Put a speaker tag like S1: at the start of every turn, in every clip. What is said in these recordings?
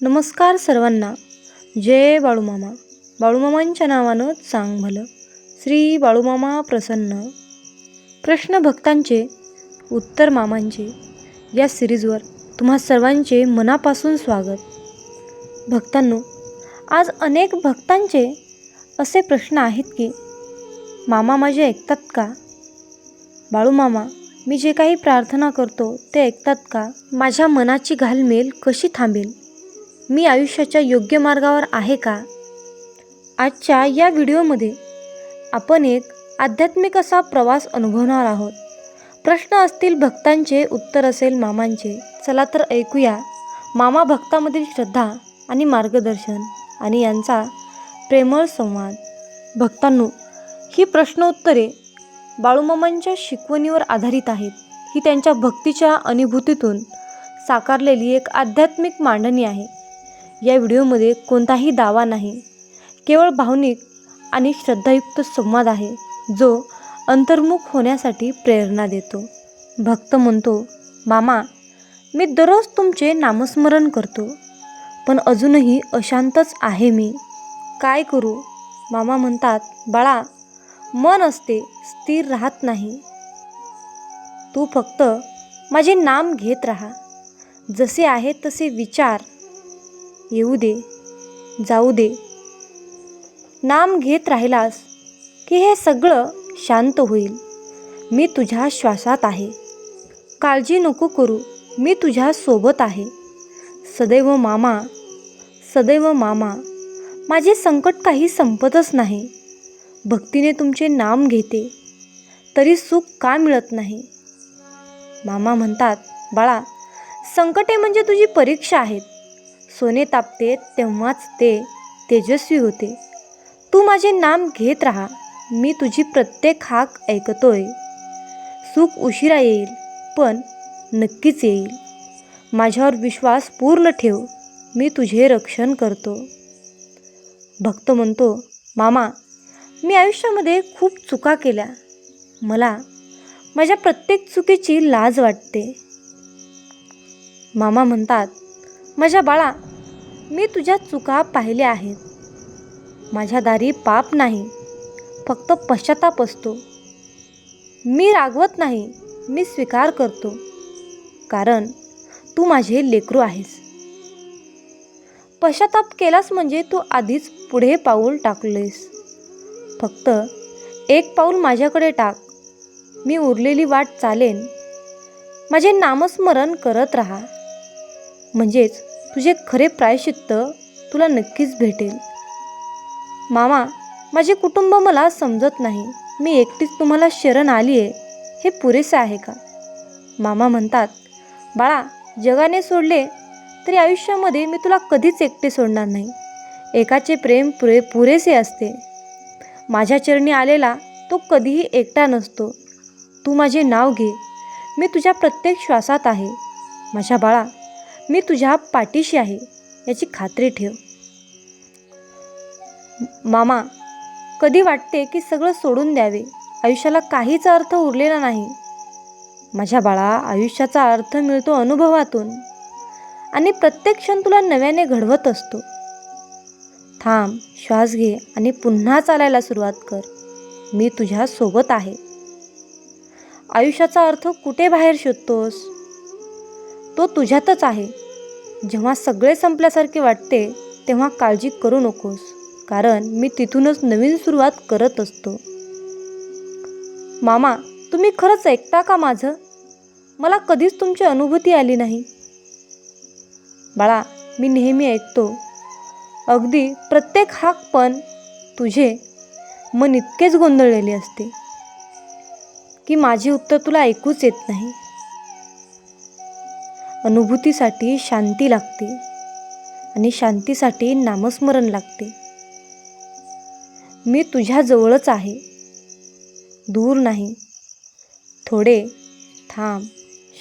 S1: नमस्कार सर्वांना. जय बाळूमामा. बाळूमामांच्या नावानं चांग भलं. श्री बाळूमामा प्रसन्न. प्रश्न भक्तांचे उत्तर मामांचे. या सिरीजवर तुम्हा सर्वांचे मनापासून स्वागत. भक्तांनो आज अनेक भक्तांचे असे प्रश्न आहेत की मामा माझे ऐकतात का? बाळूमामा मी जे काही प्रार्थना करतो ते ऐकतात का? माझ्या मनाची घालमेल कशी थांबेल? मी आयुष्याच्या योग्य मार्गावर आहे का? आजच्या या व्हिडिओमध्ये आपण एक आध्यात्मिक असा प्रवास अनुभवणार आहोत. प्रश्न असतील भक्तांचे उत्तर असेल मामांचे. चला तर ऐकूया मामा भक्तामधील श्रद्धा आणि मार्गदर्शन आणि यांचा प्रेमळ संवाद. भक्तांनो ही प्रश्नोत्तरे बाळूमामांच्या शिकवणीवर आधारित आहेत. ही त्यांच्या भक्तीच्या अनुभूतीतून साकारलेली एक आध्यात्मिक मांडणी आहे. या व्हिडिओमध्ये कोणताही दावा नाही. केवळ भावनिक आणि श्रद्धायुक्त संवाद आहे जो अंतर्मुख होण्यासाठी प्रेरणा देतो. भक्त म्हणतो मामा मी दररोज तुमचे नामस्मरण करतो पण अजूनही अशांतच आहे मी. काय करू? मामा म्हणतात बाळा मन असते स्थिर राहत नाही. तू फक्त माझे नाम घेत राहा. जसे आहे तसे विचार येऊ दे जाऊ दे. नाम घेत राहिलास की हे सगळं शांत होईल. मी तुझ्या श्वासात आहे. काळजी नको करू. मी तुझ्या सोबत आहे. सदैव मामा सदैव मामा. माझे संकट काही संपतच नाही. भक्तीने तुमचे नाम घेते. तरी सुख का मिळत नाही? मामा म्हणतात बाळा संकटे म्हणजे तुझी परीक्षा आहेत. सोने तापते तेव्हाच ते तेजस्वी होते. तू माझे नाम घेत राहा मी तुझी प्रत्येक हाक ऐकतोय. सुख उशिरा येईल पण नक्कीच येईल. माझ्यावर विश्वास पूर्ण ठेव मी तुझे रक्षण करतो. भक्त म्हणतो मामा मी आयुष्यामध्ये खूप चुका केल्या. मला माझ्या प्रत्येक चुकीची लाज वाटते. मामा म्हणतात माझ्या बाळा मी तुझ्या चुका पाहिल्या आहेत. माझ्या दारी पाप नाही फक्त पश्चाताप असतो. मी रागवत नाही मी स्वीकार करतो कारण तू माझे लेकरू आहेस. पश्चाताप केलास म्हणजे तू आधीच पुढे पाऊल टाकलेस. फक्त एक पाऊल माझ्याकडे टाक मी उरलेली वाट चालेन. माझे नामस्मरण करत राहा. म्हणजेच तुझे खरे प्रायश्चित्त तुला नक्कीच भेटेल. मामा माझे कुटुंब मला समजत नाही. मी एकटीच तुम्हाला शरण आली आहे हे पुरेसे आहे का? मामा म्हणतात बाळा जगाने सोडले तरी आयुष्यामध्ये मी तुला कधीच एकटे सोडणार नाही. एकाचे प्रेम पुरे पुरेसे असते. माझ्या चरणी आलेला तो कधीही एकटा नसतो. तू माझे नाव घे. मी तुझ्या प्रत्येक श्वासात आहे. माझ्या बाळा मी तुझ्या पाठीशी आहे याची खात्री ठेव. मामा कधी वाटते की सगळं सोडून द्यावे? आयुष्याला काहीच अर्थ उरलेला नाही. माझ्या बाळा आयुष्याचा अर्थ मिळतो अनुभवातून. आणि प्रत्येक क्षण तुला नव्याने घडवत असतो. थांब श्वास घे आणि पुन्हा चालायला सुरुवात कर. मी तुझ्या सोबत आहे. आयुष्याचा अर्थ कुठे बाहेर शोधतोस? तो तुझ्यातच आहे. जेव्हा सगळे संपल्यासारखे वाटते तेव्हा काळजी करू नकोस कारण मी तिथूनच नवीन सुरुवात करत असतो. मामा तुम्ही खरंच ऐकता का माझं? मला कधीच तुमची अनुभूती आली नाही. बाळा मी नेहमी ऐकतो. अगदी प्रत्येक हाक पण तुझे मन इतकेच गोंधळलेले असते की माझे उत्तर तुला ऐकूच येत नाही. अनुभूतीसाठी शांती लागते आणि शांतीसाठी नामस्मरण लागते. मी तुझ्याजवळच आहे. दूर नाही. थोडे थांब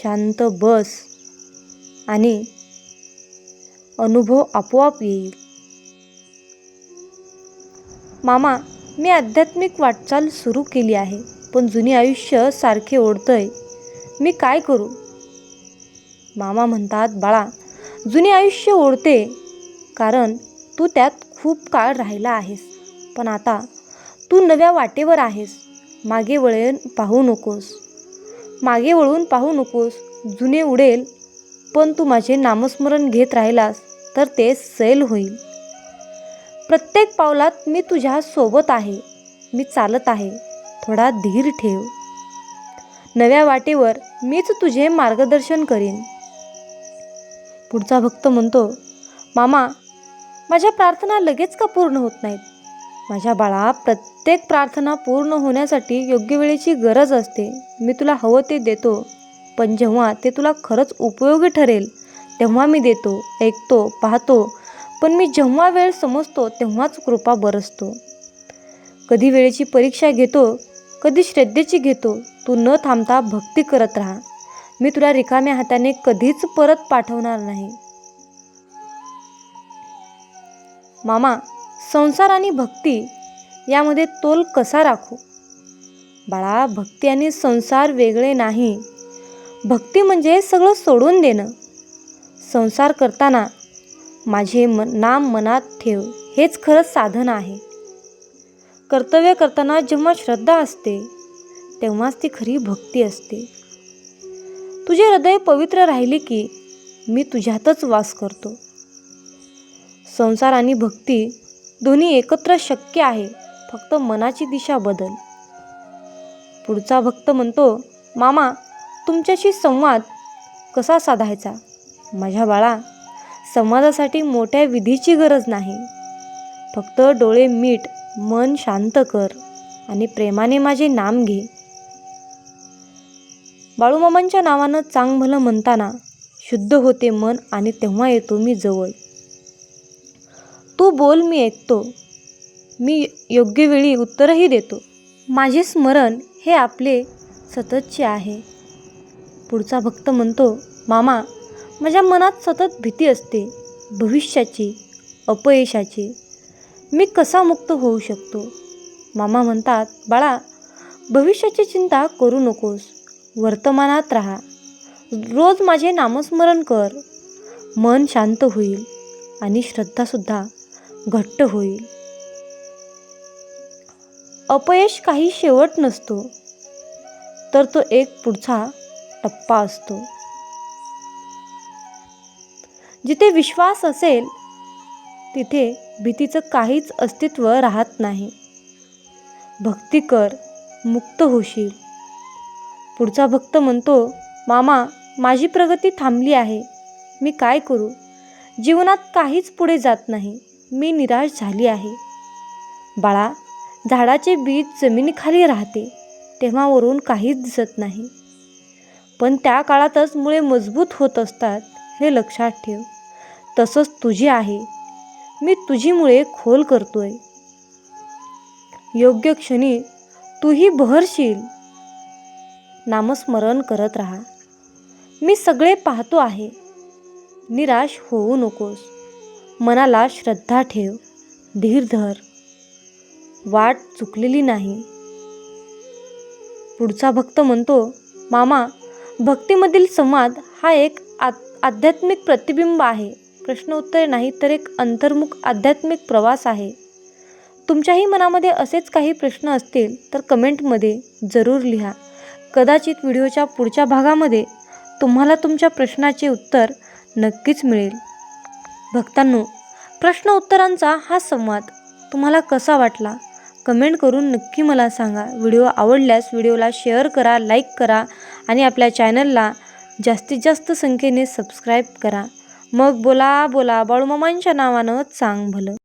S1: शांत बस आणि अनुभव आपोआप येईल. मामा मी आध्यात्मिक वाटचाल सुरू केली आहे पण जुनी आयुष्य सारखे ओढतंय. मी काय करू? मामा म्हणतात बाळा जुने आयुष्य ओढते कारण तू त्यात खूप काळ राहिला आहेस. पण आता तू नव्या वाटेवर आहेस. मागे वळून पाहू नकोस. मागे वळून पाहू नकोस. जुने उडेल पण तू माझे नामस्मरण घेत राहिलास तर ते सैल होईल. प्रत्येक पावलात मी तुझ्या सोबत आहे. मी चालत आहे. थोडा धीर ठेव. नव्या वाटेवर मीच तुझे मार्गदर्शन करीन. पुढचा भक्त म्हणतो मामा माझ्या प्रार्थना लगेच का पूर्ण होत नाहीत? माझ्या बाळा प्रत्येक प्रार्थना पूर्ण होण्यासाठी योग्य वेळेची गरज असते. मी तुला हवं ते देतो पण जेव्हा ते तुला खरंच उपयोगी ठरेल तेव्हा मी देतो ऐकतो पाहतो. पण मी जेव्हा वेळ समजतो तेव्हाच कृपा बरसतो. कधी वेळेची परीक्षा घेतो कधी श्रद्धेची घेतो. तू न थांबता भक्ती करत राहा. मी तुला रिकाम्या हाताने कधीच परत पाठवणार नाही. मामा संसार आणि भक्ती यामध्ये तोल कसा राखू? बाळा भक्ती आणि संसार वेगळे नाही. भक्ती म्हणजे सगळं सोडून देणं. संसार करताना माझे म नाम मनात ठेव हेच खरं साधन आहे. कर्तव्य करताना जेव्हा श्रद्धा असते तेव्हाच ती खरी भक्ती असते. तुझे हृदय पवित्र राहिले की मी तुझ्यातच वास करतो. संसार आणि भक्ती दोन्ही एकत्र शक्य आहे फक्त मनाची दिशा बदल. पुढचा भक्त म्हणतो मामा तुमच्याशी संवाद कसा साधायचा? माझ्या बाळा संवादासाठी मोठ्या विधीची गरज नाही. फक्त डोळे मीट मन शांत कर आणि प्रेमाने माझे नाम घे. बाळूमामांच्या नावानं चांग भलं म्हणताना शुद्ध होते मन आणि तेव्हा येतो मी जवळ. तू बोल मी ऐकतो. मी योग्य वेळी उत्तरही देतो. माझे स्मरण हे आपले सततचे आहे. पुढचा भक्त म्हणतो मामा माझ्या मनात सतत भीती असते भविष्याची अपयशाची. मी कसा मुक्त होऊ शकतो? मामा म्हणतात बाळा भविष्याची चिंता करू नकोस. वर्तमानात राहा. रोज माझे नामस्मरण कर. मन शांत होईल आणि श्रद्धासुद्धा घट्ट होईल. अपयश काही शेवट नसतो तर तो एक पुढचा टप्पा असतो. जिथे विश्वास असेल तिथे भीतीचं काहीच अस्तित्व राहत नाही. भक्ती कर मुक्त होशील. पुढचा भक्त म्हणतो मामा माझी प्रगती थांबली आहे. मी काय करू? जीवनात काहीच पुढे जात नाही. मी निराश झाली आहे. बाळा झाडाचे बीज जमिनीखाली राहते. तेव्हा वरून काहीच दिसत नाही. पण त्या काळातच मुळे मजबूत होत असतात हे लक्षात ठेव. तसंच तुझी आहे. मी तुझी मुळे खोल करतोय. योग्य क्षणी तूही बहरशील. नामस्मरण करत राहा. मी सगळे पाहतो आहे. निराश होऊ नकोस. मनाला श्रद्धा ठेव. धीर धर. वाट चुकलेली नाही. पुढचा भक्त म्हणतो मामा भक्तीमधील संवाद हा एक आ आध्यात्मिक प्रतिबिंब आहे. प्रश्न उत्तर नाही तर एक अंतर्मुख आध्यात्मिक प्रवास आहे. तुमच्याही मनामध्ये असेच काही प्रश्न असतील तर कमेंटमध्ये जरूर लिहा. कदाचित व्हिडिओच्या पुढच्या भागामध्ये तुम्हाला तुमच्या प्रश्नाचे उत्तर नक्कीच मिळेल. भक्तांनो प्रश्न उत्तरांचा हा संवाद तुम्हाला कसा वाटला? कमेंट करून नक्की मला सांगा. व्हिडिओ आवडल्यास व्हिडिओला शेअर करा लाईक करा आणि आपल्या चॅनलला जास्तीत जास्त संख्येने सबस्क्राईब करा. मग बोला बोला बाळूमामांच्या नावानं चांग भलं.